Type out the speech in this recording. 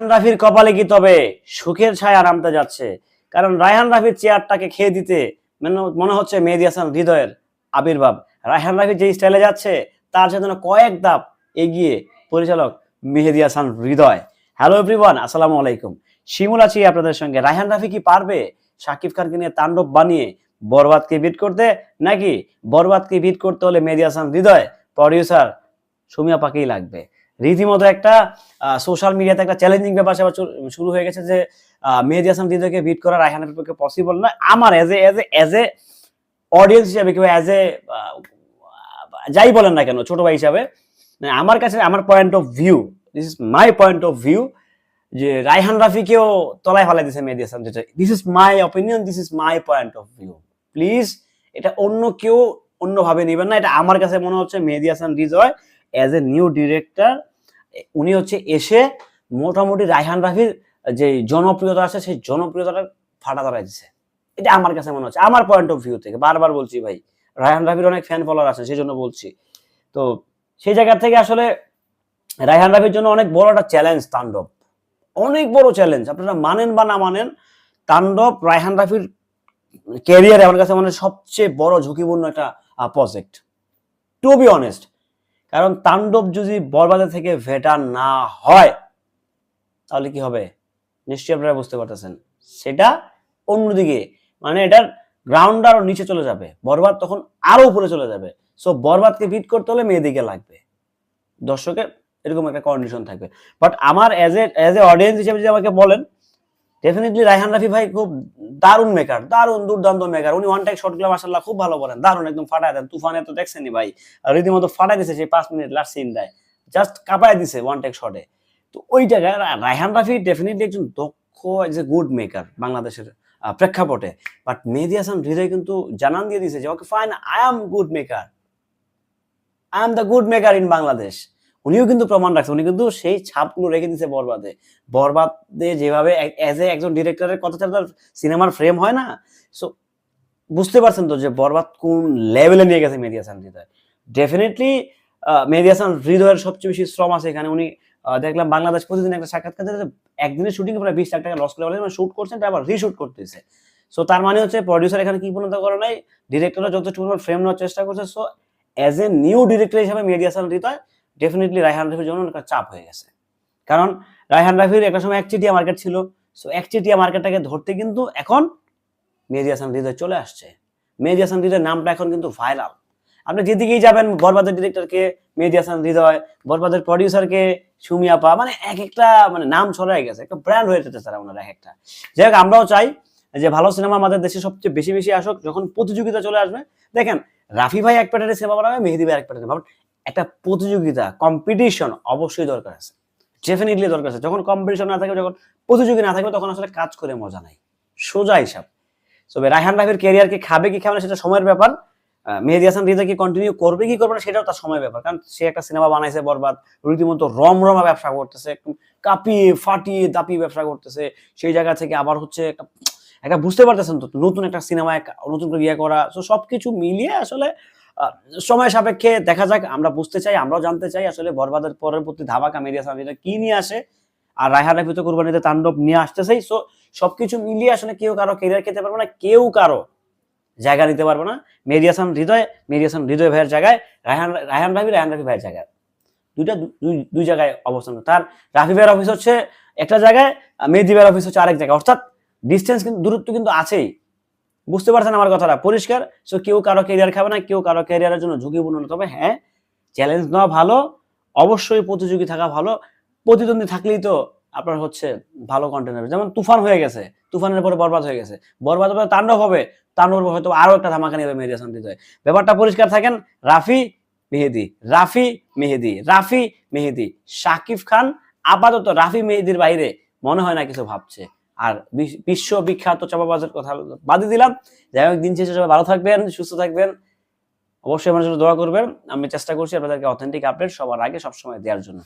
রাফির কপালে কি তবে সুখের ছায়া নামতে যাচ্ছে? কারণ রায়হান রাফির চেয়ারটাকে খেয়ে দিতে মানে- হচ্ছে মেহেদি হাসান হৃদয়ের আবির্ভাব। রায়হান রাফি যে স্টাইলে যাচ্ছে, তার সাথে কয়েক ধাপ এগিয়ে পরিচালক মেহেদি হাসান হৃদয়। হ্যালো এভরিওয়ান আসসালামু আলাইকুম। শিমুল আছি আপনাদের সঙ্গে। রায়হান রাফি কি পারবে শাকিব খানকে নিয়ে তাণ্ডব বানিয়ে বরবাদকে বিট করতে, নাকি বরবাদকে বিট করতে হলে মেহেদি হাসান হৃদয়? প্রডিউসার সুমিয়া পাকেই লাগবে। রীতিমতো একটা সোশ্যাল মিডিয়াতে একটা চ্যালেঞ্জিং ব্যাপার চু- শুরু হয়ে গেছে যে মেহেদি হাসান হৃদয়কে বিট করা রায়হানের পক্ষে পসিবল নয়। আমার as a as a as a audience হিসাবে কিংবা অ্যাজ এ যাই বলেন না কেন, ছোট ভাই হিসাবে মানে আমার কাছে আমার point of view this is my point of view যে রায়হান রাফিকেও তলায় ফেলাই দিছে মেহেদি হাসান যেটা this is my opinion this is my point of view please এটা অন্য কেউ অন্যভাবে নেবেন না। এটা আমার কাছে মনে হচ্ছে Mehedi Hasan Hridoy as a new director উনি হচ্ছে এসে মোটামুটি রায়হান রাফির যে জনপ্রিয়তা আছে, সেই জনপ্রিয়তাটা ফাটা ধরাই দিছে। এটা আমার কাছে মনে হচ্ছে। আমার পয়েন্ট অফ ভিউ থেকে বারবার বলছি ভাই, রায়হান রাফির অনেক ফ্যান ফলোয়ার আছে সেই জন্য বলছি। তো সেই জায়গা থেকে আসলে রায়হান রাফির জন্য অনেক বড় একটা চ্যালেঞ্জ তাণ্ডব। অনেক বড় চ্যালেঞ্জ আপনারা মানেন বা না মানেন, তাণ্ডব রায়হান রাফির ক্যারিয়ারে আমার কাছে মানে সবচেয়ে বড় ঝুঁকিপূর্ণ একটা প্রজেক্ট টু বি অনেস্ট কারণ তাণ্ডব যদি বরবাদে থেকে ভেটার না হয়, তাহলে কি হবে? নিশ্চয়ই আপনারা বুঝতে পারতেছেন। সেটা অন্যদিকে মানে এটার গ্রাউন্ড আরও নিচে চলে যাবে। বরবাদ তখন আরও উপরে চলে যাবে। সো বরবাদকে বিট করতে হলে মেয়েদিকে লাগবে। দর্শকের এরকম একটা কন্ডিশন থাকবে। বাট আমার as a as a audience হিসেবে যদি আমাকে বলেন ডেফিনেটলি রায়হান রাফি ভাই খুব দারুণ মেকার দারুণ দুর্দান্ত মেকার উনি ওয়ান টাইক শর্টগুলো মাসাল্লাহ খুব ভালো করেন, দারুণ একদম ফাটায় দেন। তুফানে তো দেখছেনি ভাই রীতিমতো ফাটাই দিছে সেই পাঁচ মিনিট লাস্ট সিন দেয় জাস্ট কাঁপায় দিছে ওয়ান টেক শটে তো ওই জায়গায় রায়হান রাফি ডেফিনেটলি একজন দক্ষ এজ এ গুড মেকার বাংলাদেশের প্রেক্ষাপটে। বাট মেহেদি হাসান হৃদয় কিন্তু জানান দিয়ে দিছে যে okay fine I am good maker I am the good maker in Bangladesh উনিও কিন্তু প্রমাণ রাখছে। উনি কিন্তু সেই ছাপগুলো রেখে দিছে বরবাদে। বরবাদে যেভাবে এজ এ একজন ডিরেক্টরের কথা ছাড়া সিনেমার ফ্রেম হয় না। সো বুঝতে পারছেন তো যে বরবাদ কোন লেভেলে নিয়ে গেছে মেহেদি হৃদয়। ডেফিনেটলি মেহেদি হাসান হৃদয়ের সবচেয়ে বেশি শ্রম আছে এখানে। উনি দেখলাম বাংলাদেশ প্রতিদিন একটা সাক্ষাৎকার একদিনের শুটিং প্রায় বিশ লাখ টাকা লস করে বলে শুট করছেন আবার রিশুট করতেছে। সো তার মানে হচ্ছে প্রডিউসার এখানে কি পূর্ণতা করে নাই? ডিরেক্টররা যথেষ্ট ফ্রেম নেওয়ার চেষ্টা করছে। So as a new director হিসাবে মেহেদি হাসান হৃদয় ডেফিনেটলি রায়হান রাফির জন্য অনেক চাপ হয়ে গেছে। কারণ রায়হান রাফির একটা সময় একচেটিয়া মার্কেট ছিল। সো একচেটিয়া মার্কেটটাকে ধরতে কিন্তু এখন মেহেদি হাসান হৃদয় চলে আসছে। মেহেদি হাসান হৃদয়ের নামটা এখন কিন্তু ভাইরাল আপনি যেদিকেই যাবেন, বরবাদের ডিরেক্টরকে মেহেদি হাসান হৃদয় বরবাদের প্রডিউসারকে সুমি আপা মানে এক একটা মানে নাম ছড়াই গেছে। একটা ব্র্যান্ড হয়ে যেতে তারা ওনারা এক একটা। যাই হোক, আমরাও চাই যে ভালো সিনেমা আমাদের দেশে সবচেয়ে বেশি বেশি আসুক। যখন প্রতিযোগিতা চলে আসবে, দেখেন, রাফি ভাই এক প্যাটার্নে সিনেমা বানাবে, মেহেদি ভাই এক প্যাটার্নে বাট একটা প্রতিযোগিতা কম্পিটিশন অবশ্যই দরকার আছে। ডেফিনেটলি দরকার আছে। যখন কম্পিটিশন না থাকবে যখন প্রতিযোগী না থাকবে তখন আসলে কাজ করে মজা নাই। সোজা হিসাব। তবে রায়হান রাফির ক্যারিয়ারকে খাবে কি খাবে না, সেটা সময়ের ব্যাপার। মেহেদি হাসান হৃদয় কি কন্টিনিউ করবে, কি করবে না, সেটাও তার সময় ব্যাপার। কারণ সে একটা সিনেমা বানাইছে বরবাদ, রীতিমতো রমরমা ব্যবসা করতেছে, একদম কাঁপিয়ে, ফাটিয়ে, দাপিয়ে ব্যবসা করতেছে। সেই জায়গা থেকে আবার হচ্ছে একটা একটা বুঝতে পারতেছেন তো, নতুন একটা সিনেমা নতুন করে ইয়ে করা। তো সবকিছু মিলিয়ে আসলে সময় সাপেক্ষে দেখা যাক, আমরা বুঝতে চাই, আমরাও জানতে চাই আসলে বরবাদের পরের প্রতি ধামাকা মেহেদি হাসান কি নিয়ে আসে। আর রায়হান রাফি তো কোরবানিতে তাণ্ডব নিয়ে আসতেছেই সো সবকিছু মিলিয়ে আসলে কেউ কারও কেরিয়ার খেতে পারবে না, কেউ কারও জায়গা নিতে পারবে না। মেহেদি হাসান হৃদয় মেরিয়াসান হৃদয় ভাইয়ের জায়গায়, রায়হান রায়হান রাফি রায়হান রাফি ভাইয়ের জায়গায়। দুইটা, দুই জায়গায় অবস্থান। তার রাফি ভাইয়ের অফিস হচ্ছে একটা জায়গায় মেহেদি ভাইয়ের অফিস হচ্ছে আরেক জায়গায়। অর্থাৎ ডিস্টেন্স কিন্তু, দূরত্ব কিন্তু আছেই। বুঝতে পারছেন আমার কথাটা? পরিষ্কার? সো কেউ কারও ক্যারিয়ার খাবে না, কেউ কারও ক্যারিয়ারের জন্য ঝুঁকিপূর্ণ তবে হ্যাঁ চ্যালেঞ্জ নেওয়া ভালো, অবশ্যই প্রতিযোগী থাকা ভালো। প্রতিদ্বন্দ্বী থাকলেই তো আপনার হচ্ছে ভালো কন্টেন্ট হবে যেমন তুফান হয়ে গেছে, তুফানের পরে বরবাদ হয়ে গেছে। বরবাদ পরে তাণ্ডব হবে, তাণ্ডব হয়তো আরও একটা ধামাকা নেবে মেহেদি হৃদয় ব্যাপারটা পরিষ্কার থাকেন, রাফি মেহেদি রাফি মেহেদি রাফি মেহেদি। শাকিব খান আপাতত রাফি মেহেদির বাইরে মনে হয় না কিছু ভাবছে। আর বিশ- বিশ্ব বিখ্যাত চাপাবাজের কথা বাদ দিলাম। যাই হোক, দিন শেষে সবাই ভালো থাকবেন, সুস্থ থাকবেন। অবশ্যই আমার জন্য দোয়া করবেন। আমি চেষ্টা করছি আপনাদেরকে অথেন্টিক আপডেট সবার আগে সবসময় দেওয়ার জন্য।